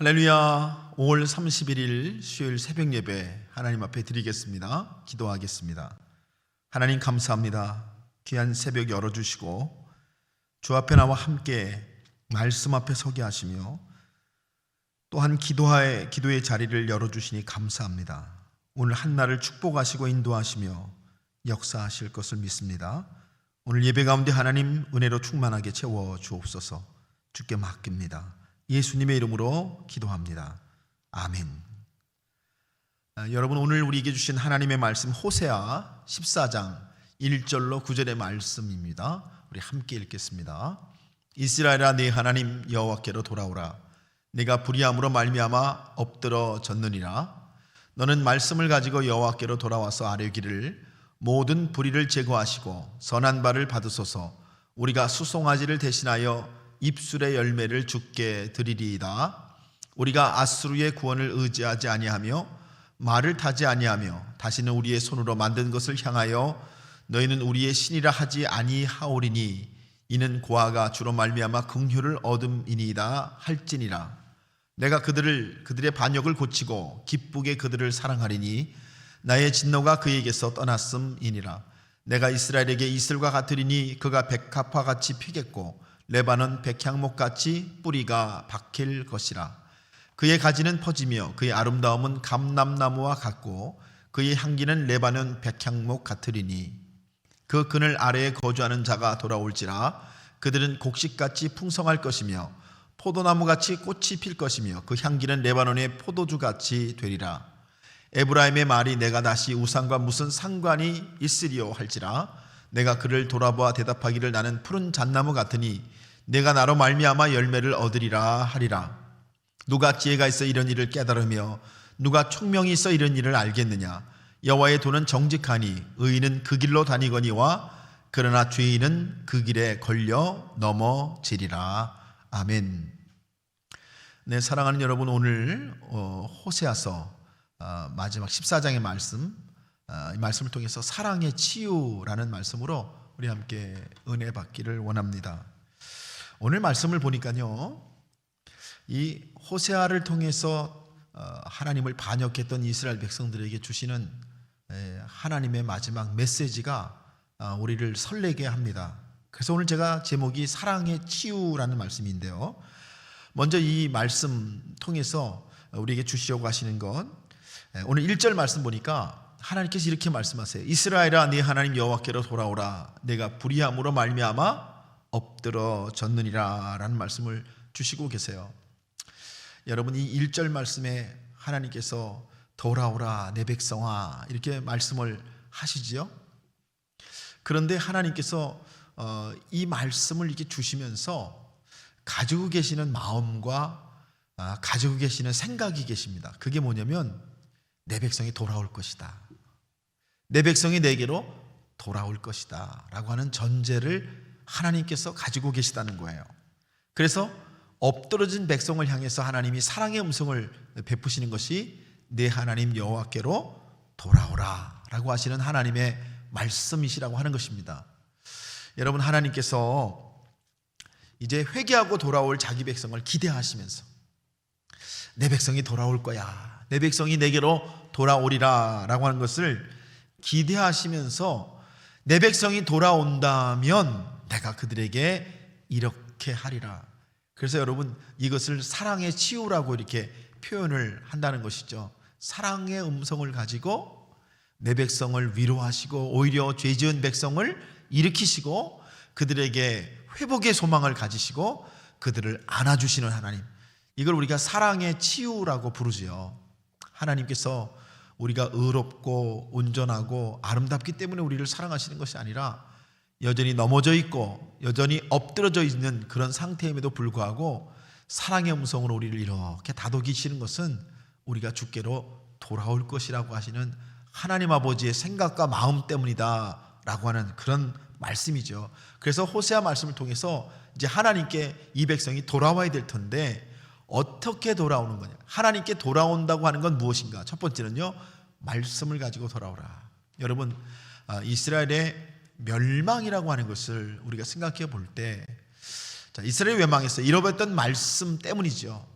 할렐루야 5월 31일 수요일 새벽 예배 하나님 앞에 드리겠습니다. 기도하겠습니다. 하나님 감사합니다. 귀한 새벽 열어주시고 주 앞에 나와 함께 말씀 앞에 서게 하시며 또한 기도의, 기도의 자리를 열어주시니 감사합니다. 오늘 한날을 축복하시고 인도하시며 역사하실 것을 믿습니다. 오늘 예배 가운데 하나님 은혜로 충만하게 채워 주옵소서 주께 맡깁니다. 예수님의 이름으로 기도합니다. 아멘. 아, 여러분 오늘 우리에게 주신 하나님의 말씀 호세아 14장 1절로 9절의 말씀입니다. 우리 함께 읽겠습니다. 이스라엘아 네 하나님 여호와께로 돌아오라. 내가 불의함으로 말미암아 엎드러 졌느니라. 너는 말씀을 가지고 여호와께로 돌아와서 아뢰기를 모든 불의를 제거하시고 선한 바를 받으소서. 우리가 수송아지를 대신하여 입술의 열매를 주께 드리리이다. 우리가 아수르의 구원을 의지하지 아니하며 말을 타지 아니하며 다시는 우리의 손으로 만든 것을 향하여 너희는 우리의 신이라 하지 아니하오리니 이는 고아가 주로 말미암아 긍휼을 얻음이니이다 할지니라. 내가 그들을 그들의 반역을 고치고 기쁘게 그들을 사랑하리니 나의 진노가 그에게서 떠났음이니라. 내가 이스라엘에게 이슬과 같으리니 그가 백합화 같이 피겠고 레바논 백향목 같이 뿌리가 박힐 것이라. 그의 가지는 퍼지며 그의 아름다움은 감람나무와 같고 그의 향기는 레바논 백향목 같으리니 그 그늘 아래에 거주하는 자가 돌아올지라 그들은 곡식같이 풍성할 것이며 포도나무같이 꽃이 필 것이며 그 향기는 레바논의 포도주같이 되리라. 에브라임의 말이 내가 다시 우상과 무슨 상관이 있으리요 할지라 내가 그를 돌아보아 대답하기를 나는 푸른 잣나무 같으니 내가 나로 말미암아 열매를 얻으리라 하리라. 누가 지혜가 있어 이런 일을 깨달으며 누가 총명이 있어 이런 일을 알겠느냐? 여호와의 도는 정직하니 의인은 그 길로 다니거니와 그러나 죄인은 그 길에 걸려 넘어지리라. 아멘. 네 사랑하는 여러분 오늘 어, 호세아서 어, 마지막 14장의 말씀 어, 이 말씀을 통해서 사랑의 치유라는 말씀으로 우리 함께 은혜 받기를 원합니다. 오늘 말씀을 보니까요. 이 호세아를 통해서 어, 하나님을 반역했던 이스라엘 백성들에게 주시는 에, 하나님의 마지막 메시지가 아, 우리를 설레게 합니다. 그래서 오늘 제가 제목이 사랑의 치유라는 말씀인데요. 먼저 이 말씀 통해서 우리에게 주시려고 하시는 건 에, 오늘 1절 말씀 보니까 하나님께서 이렇게 말씀하세요. 이스라엘아 네 하나님 여호와께로 돌아오라. 내가 불의함으로 말미암아 엎드러 졌느니라라는 말씀을 주시고 계세요. 여러분 이 1절 말씀에 하나님께서 돌아오라 내 백성아 이렇게 말씀을 하시지요. 그런데 하나님께서 어, 이 말씀을 이렇게 주시면서 가지고 계시는 마음과 아, 가지고 계시는 생각이 계십니다. 그게 뭐냐면 내 백성이 돌아올 것이다. 내 백성이 내게로 돌아올 것이다. 라고 하는 전제를 하나님께서 가지고 계시다는 거예요. 그래서 엎드러진 백성을 향해서 하나님이 사랑의 음성을 베푸시는 것이 내 하나님 여호와께로 돌아오라 라고 하시는 하나님의 말씀이시라고 하는 것입니다. 여러분 하나님께서 이제 회개하고 돌아올 자기 백성을 기대하시면서 내 백성이 돌아올 거야. 내 백성이 내게로 돌아오리라 라고 하는 것을 기대하시면서 내 백성이 돌아온다면 내가 그들에게 이렇게 하리라. 그래서 여러분 이것을 사랑의 치유라고 이렇게 표현을 한다는 것이죠. 사랑의 음성을 가지고 내 백성을 위로하시고 오히려 죄 지은 백성을 일으키시고 그들에게 회복의 소망을 가지시고 그들을 안아주시는 하나님. 이걸 우리가 사랑의 치유라고 부르지요. 하나님께서 우리가 의롭고 온전하고 아름답기 때문에 우리를 사랑하시는 것이 아니라 여전히 넘어져 있고 여전히 엎드러져 있는 그런 상태임에도 불구하고 사랑의 음성으로 우리를 이렇게 다독이시는 것은 우리가 주께로 돌아올 것이라고 하시는 하나님 아버지의 생각과 마음 때문이다라고 하는 그런 말씀이죠. 그래서 호세아 말씀을 통해서 이제 하나님께 이 백성이 돌아와야 될 텐데 어떻게 돌아오는 거냐? 하나님께 돌아온다고 하는 건 무엇인가? 첫 번째는요, 말씀을 가지고 돌아오라. 여러분, 아, 이스라엘의 멸망이라고 하는 것을 우리가 생각해 볼 때, 자, 이스라엘 멸망에서 잃어버렸던 말씀 때문이죠.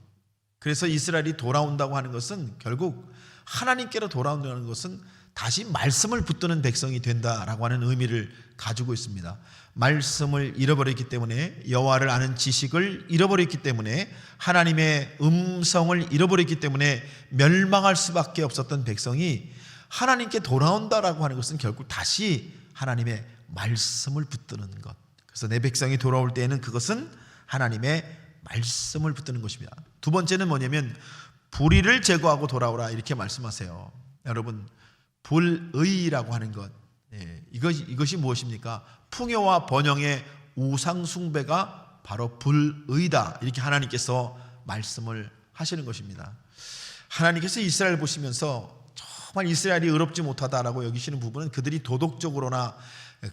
그래서 이스라엘이 돌아온다고 하는 것은 결국 하나님께로 돌아온다는 것은 다시 말씀을 붙드는 백성이 된다라고 하는 의미를 가지고 있습니다. 말씀을 잃어버렸기 때문에 여호와를 아는 지식을 잃어버렸기 때문에 하나님의 음성을 잃어버렸기 때문에 멸망할 수밖에 없었던 백성이 하나님께 돌아온다라고 하는 것은 결국 다시 하나님의 말씀을 붙드는 것. 그래서 내 백성이 돌아올 때에는 그것은 하나님의 말씀을 붙드는 것입니다. 두 번째는 뭐냐면 불의를 제거하고 돌아오라 이렇게 말씀하세요. 여러분 불의라고 하는 것 예, 이것이 이것이 무엇입니까? 풍요와 번영의 우상 숭배가 바로 불의다 이렇게 하나님께서 말씀을 하시는 것입니다. 하나님께서 이스라엘 보시면서 정말 이스라엘이 의롭지 못하다라고 여기시는 부분은 그들이 도덕적으로나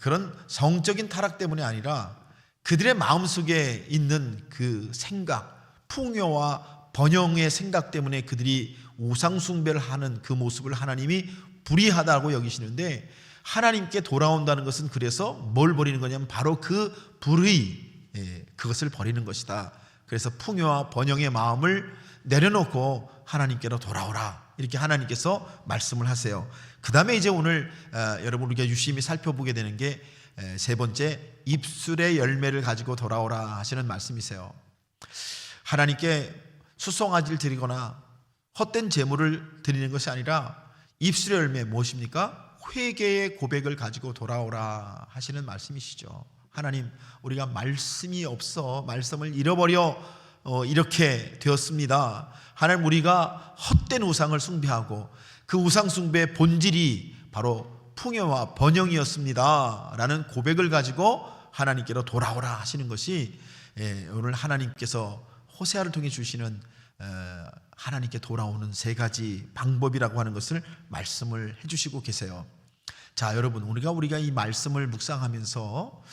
그런 성적인 타락 때문이 아니라 그들의 마음속에 있는 그 생각, 풍요와 번영의 생각 때문에 그들이 우상숭배를 하는 그 모습을 하나님이 불의하다고 여기시는데 하나님께 돌아온다는 것은 그래서 뭘 버리는 거냐면 바로 그 불의 예, 그것을 버리는 것이다. 그래서 풍요와 번영의 마음을 내려놓고 하나님께로 돌아오라 이렇게 하나님께서 말씀을 하세요. 그 다음에 이제 오늘 어, 여러분 우리가 유심히 살펴보게 되는 게 세 번째 입술의 열매를 가지고 돌아오라 하시는 말씀이세요. 하나님께 수송아지를 드리거나 헛된 제물을 드리는 것이 아니라 입술의 열매 무엇입니까? 회개의 고백을 가지고 돌아오라 하시는 말씀이시죠. 하나님, 우리가 말씀이 없어 말씀을 잃어버려 어, 이렇게 되었습니다. 하나님, 우리가 헛된 우상을 숭배하고 그 우상 숭배의 본질이 바로 풍요와 번영이었습니다. 라는 고백을 가지고 하나님께로 돌아오라 하시는 것이 예, 오늘 하나님께서 호세아를 통해 주시는 어, 하나님께 돌아오는 세 가지 방법이라고 하는 것을 말씀을 해주시고 계세요. 자, 여러분, 우리가 우리가 이 말씀을 묵상하면서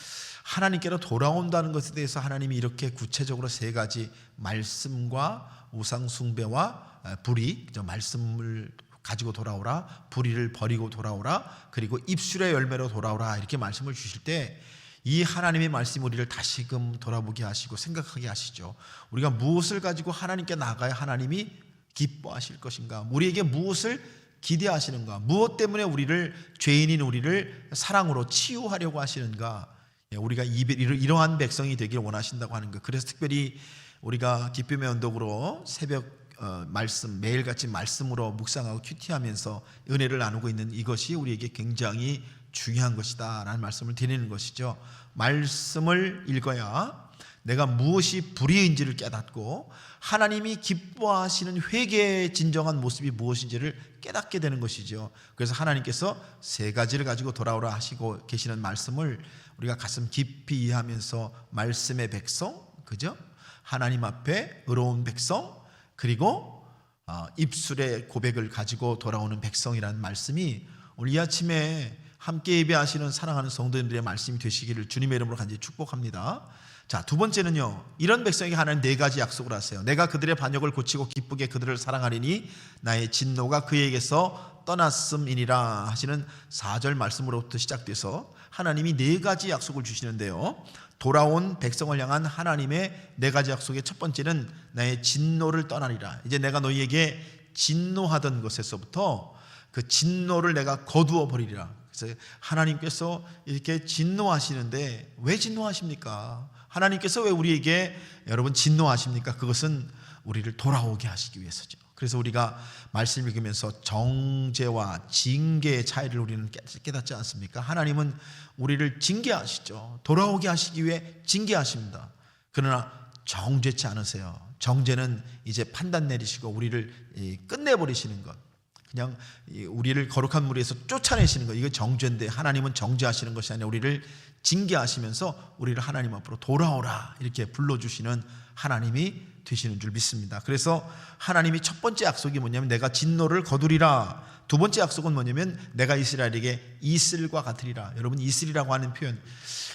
하나님께로 돌아온다는 것에 대해서 하나님이 이렇게 구체적으로 세 가지 말씀과 우상 숭배와 어, 불의, 말씀을 가지고 돌아오라, 불의를 버리고 돌아오라, 그리고 입술의 열매로 돌아오라 이렇게 말씀을 주실 때 이 하나님의 말씀 우리를 다시금 돌아보게 하시고 생각하게 하시죠. 우리가 무엇을 가지고 하나님께 나가야 하나님이 기뻐하실 것인가? 우리에게 무엇을 기대하시는가? 무엇 때문에 우리를 죄인인 우리를 사랑으로 치유하려고 하시는가? 예, 우리가 이러한 백성이 되길 원하신다고 하는 것. 그래서 특별히 우리가 기쁨의 언덕으로 새벽 어, 말씀 매일같이 말씀으로 묵상하고 큐티하면서 은혜를 나누고 있는 이것이 우리에게 굉장히 중요한 것이다 라는 말씀을 드리는 것이죠. 말씀을 읽어야 내가 무엇이 불의인지를 깨닫고 하나님이 기뻐하시는 회개의 진정한 모습이 무엇인지를 깨닫게 되는 것이죠. 그래서 하나님께서 세 가지를 가지고 돌아오라 하시고 계시는 말씀을 우리가 가슴 깊이 이해하면서 말씀의 백성, 그죠? 하나님 앞에 의로운 백성, 그리고 어, 입술의 고백을 가지고 돌아오는 백성이라는 말씀이 오늘 이 아침에 함께 예배하시는 사랑하는 성도님들의 말씀이 되시기를 주님의 이름으로 간절히 축복합니다. 자, 두 번째는요. 이런 백성에게 하나님 네 가지 약속을 하세요. 내가 그들의 반역을 고치고 기쁘게 그들을 사랑하리니 나의 진노가 그에게서 떠났음이니라 하시는 4절 말씀으로부터 시작돼서 하나님이 네 가지 약속을 주시는데요. 돌아온 백성을 향한 하나님의 네 가지 약속의 첫 번째는 나의 진노를 떠나리라. 이제 내가 너희에게 진노하던 것에서부터 그 진노를 내가 거두어 버리리라. 그래서 하나님께서 이렇게 진노하시는데 왜 진노하십니까? 하나님께서 왜 우리에게 여러분 진노하십니까? 그것은 우리를 돌아오게 하시기 위해서죠. 그래서 우리가 말씀 읽으면서 정죄와 징계의 차이를 우리는 깨닫지 않습니까? 하나님은 우리를 징계하시죠. 돌아오게 하시기 위해 징계하십니다. 그러나 정죄치 않으세요. 정죄는 이제 판단 내리시고 우리를 끝내버리시는 것. 그냥 우리를 거룩한 무리에서 쫓아내시는 것. 이거 정죄인데 하나님은 정죄하시는 것이 아니라 우리를 징계하시면서 우리를 하나님 앞으로 돌아오라 이렇게 불러주시는 하나님이 되시는 줄 믿습니다. 그래서 하나님이 첫 번째 약속이 뭐냐면 내가 진노를 거두리라. 두 번째 약속은 뭐냐면 내가 이스라엘에게 이슬과 같으리라. 여러분 이슬이라고 하는 표현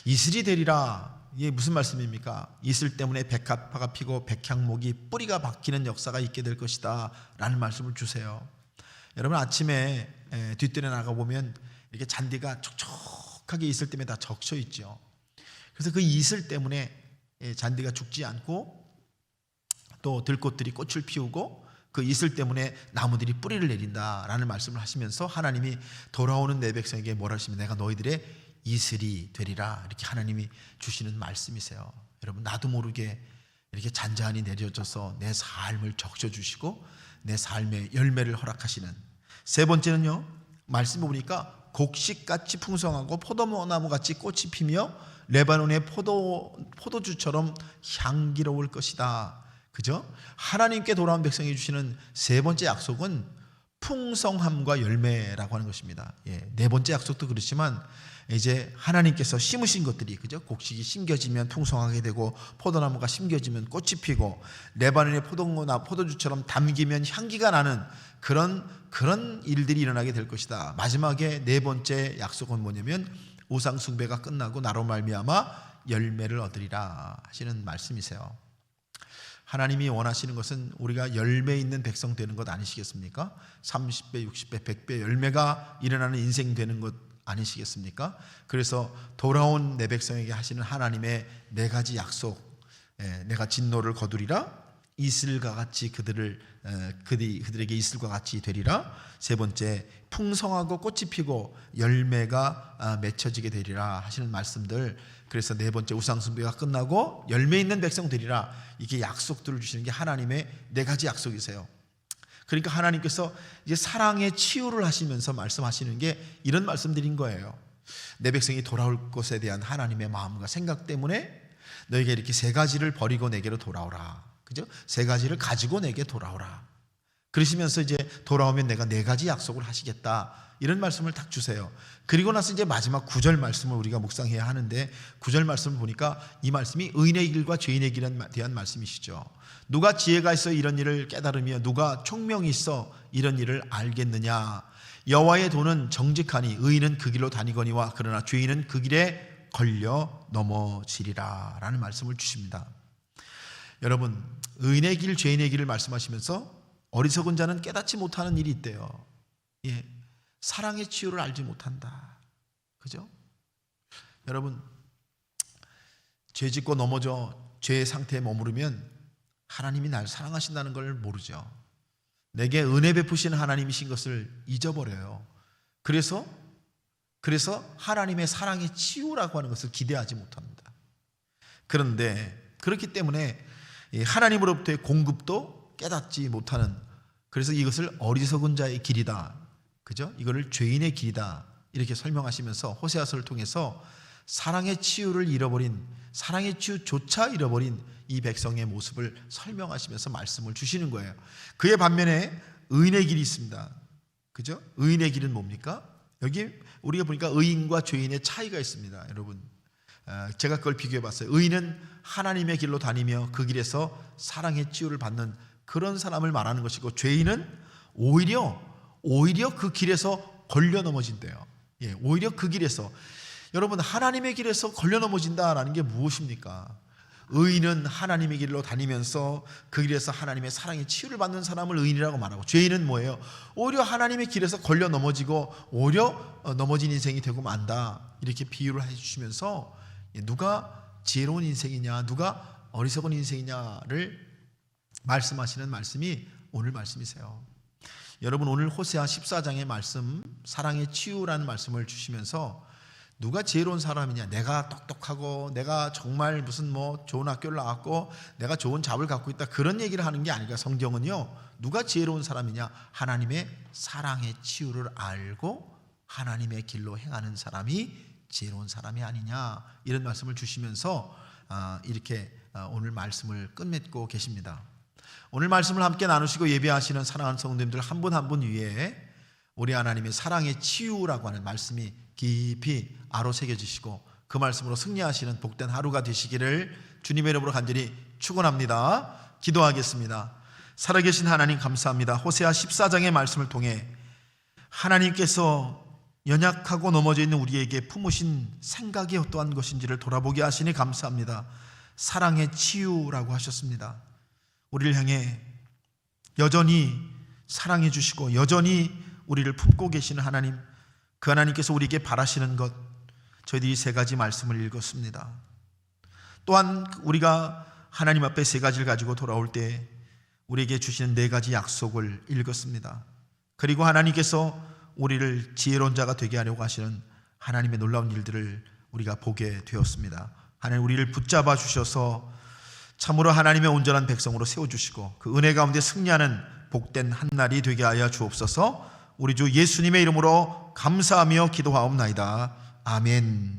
이슬이 되리라. 이게 무슨 말씀입니까? 이슬 때문에 백합화가 피고 백향목이 뿌리가 박히는 역사가 있게 될 것이다. 라는 말씀을 주세요. 여러분 아침에 뒷뜰에 나가 보면 이렇게 잔디가 촉촉하게 이슬 때문에 다 적셔 있죠. 그래서 그 이슬 때문에 잔디가 죽지 않고 또 들꽃들이 꽃을 피우고 그 이슬 때문에 나무들이 뿌리를 내린다라는 말씀을 하시면서 하나님이 돌아오는 내 백성에게 뭐라 하시면 내가 너희들의 이슬이 되리라 이렇게 하나님이 주시는 말씀이세요. 여러분 나도 모르게 이렇게 잔잔히 내려져서 내 삶을 적셔 주시고 내 삶의 열매를 허락하시는 세 번째는요. 말씀 보니까 곡식같이 풍성하고 포도나무같이 꽃이 피며 레바논의 포도 포도주처럼 향기로울 것이다. 그죠? 하나님께 돌아온 백성이 주시는 세 번째 약속은 풍성함과 열매라고 하는 것입니다. 예, 네 번째 약속도 그렇지만 이제 하나님께서 심으신 것들이 그죠? 곡식이 심겨지면 풍성하게 되고 포도나무가 심겨지면 꽃이 피고 레바논의 포도나 포도주처럼 담기면 향기가 나는 그런 그런 일들이 일어나게 될 것이다. 마지막에 네 번째 약속은 뭐냐면 우상 숭배가 끝나고 나로 말미암아 열매를 얻으리라 하시는 말씀이세요. 하나님이 원하시는 것은 우리가 열매 있는 백성 되는 것 아니시겠습니까? 30배, 60배, 100배 열매가 일어나는 인생 되는 것 아니시겠습니까? 그래서 돌아온 내 백성에게 하시는 하나님의 네 가지 약속, 예, 내가 진노를 거두리라, 이슬과 같이 그들을 에, 그들이 그들에게 이슬과 같이 되리라. 세 번째 풍성하고 꽃이 피고 열매가 아, 맺혀지게 되리라 하시는 말씀들. 그래서 네 번째 우상 숭배가 끝나고 열매 있는 백성 되리라. 이게 약속들을 주시는 게 하나님의 네 가지 약속이세요. 그러니까 하나님께서 이제 사랑의 치유를 하시면서 말씀하시는 게 이런 말씀드린 거예요. 내 백성이 돌아올 것에 대한 하나님의 마음과 생각 때문에 너에게 이렇게 세 가지를 버리고 내게로 돌아오라. 그죠? 세 가지를 가지고 내게 돌아오라. 그러시면서 이제 돌아오면 내가 네 가지 약속을 하시겠다. 이런 말씀을 딱 주세요. 그리고 나서 이제 마지막 구절 말씀을 우리가 묵상해야 하는데 구절 말씀을 보니까 이 말씀이 의인의 길과 죄인의 길에 대한 말씀이시죠. 누가 지혜가 있어 이런 일을 깨달으며 누가 총명이 있어 이런 일을 알겠느냐. 여호와의 도는 정직하니 의인은 그 길로 다니거니와 그러나 죄인은 그 길에 걸려 넘어지리라라는 말씀을 주십니다. 여러분 의인의 길, 죄인의 길을 말씀하시면서 어리석은 자는 깨닫지 못하는 일이 있대요. 예, 사랑의 치유를 알지 못한다. 그죠? 여러분 죄 짓고 넘어져 죄의 상태에 머무르면 하나님이 날 사랑하신다는 걸 모르죠. 내게 은혜 베푸시는 하나님이신 것을 잊어버려요. 그래서 그래서 하나님의 사랑의 치유라고 하는 것을 기대하지 못합니다. 그런데 그렇기 때문에 이 하나님으로부터의 공급도 깨닫지 못하는 그래서 이것을 어리석은 자의 길이다. 그죠? 이거를 죄인의 길이다. 이렇게 설명하시면서 호세아서를 통해서 사랑의 치유를 잃어버린 사랑의 치유조차 잃어버린 이 백성의 모습을 설명하시면서 말씀을 주시는 거예요. 그의 반면에 의인의 길이 있습니다. 그죠? 의인의 길은 뭡니까? 여기 우리가 보니까 의인과 죄인의 차이가 있습니다. 여러분. 어, 제가 그걸 비교해 봤어요. 의인은 하나님의 길로 다니며 그 길에서 사랑의 치유를 받는 그런 사람을 말하는 것이고 죄인은 오히려 오히려 그 길에서 걸려 넘어진대요. 예, 오히려 그 길에서 여러분 하나님의 길에서 걸려 넘어진다라는 게 무엇입니까? 의인은 하나님의 길로 다니면서 그 길에서 하나님의 사랑의 치유를 받는 사람을 의인이라고 말하고 죄인은 뭐예요? 오히려 하나님의 길에서 걸려 넘어지고 오히려 어, 넘어진 인생이 되고 만다 이렇게 비유를 해주시면서 예, 누가 지혜로운 인생이냐 누가 어리석은 인생이냐를 말씀하시는 말씀이 오늘 말씀이세요. 여러분 오늘 호세아 14장의 말씀 사랑의 치유라는 말씀을 주시면서 누가 지혜로운 사람이냐? 내가 똑똑하고 내가 정말 무슨 뭐 좋은 학교를 나왔고 내가 좋은 잡을 갖고 있다. 그런 얘기를 하는 게 아니라 성경은요 누가 지혜로운 사람이냐? 하나님의 사랑의 치유를 알고 하나님의 길로 행하는 사람이 지혜로운 사람이 아니냐? 이런 말씀을 주시면서 아, 이렇게 아, 오늘 말씀을 끝맺고 계십니다. 오늘 말씀을 함께 나누시고 예배하시는 사랑하는 성도님들 한 분 한 분 위에 우리 하나님의 사랑의 치유라고 하는 말씀이 깊이 아로 새겨지시고 그 말씀으로 승리하시는 복된 하루가 되시기를 주님의 이름으로 간절히 축원합니다. 기도하겠습니다. 살아계신 하나님 감사합니다. 호세아 14장의 말씀을 통해 하나님께서 연약하고 넘어져 있는 우리에게 품으신 생각이 어떠한 것인지를 돌아보게 하시니 감사합니다. 사랑의 치유라고 하셨습니다. 우리를 향해 여전히 사랑해 주시고 여전히 우리를 품고 계시는 하나님 그 하나님께서 우리에게 바라시는 것 저희들이 세 가지 말씀을 읽었습니다. 또한 우리가 하나님 앞에 세 가지를 가지고 돌아올 때 우리에게 주시는 네 가지 약속을 읽었습니다. 그리고 하나님께서 우리를 지혜로운 자가 되게 하려고 하시는 하나님의 놀라운 일들을 우리가 보게 되었습니다. 하나님 우리를 붙잡아 주셔서 참으로 하나님의 온전한 백성으로 세워 주시고 그 은혜 가운데 승리하는 복된 한 날이 되게 하여 주옵소서. 우리 주 예수님의 이름으로 감사하며 기도하옵나이다. 아멘.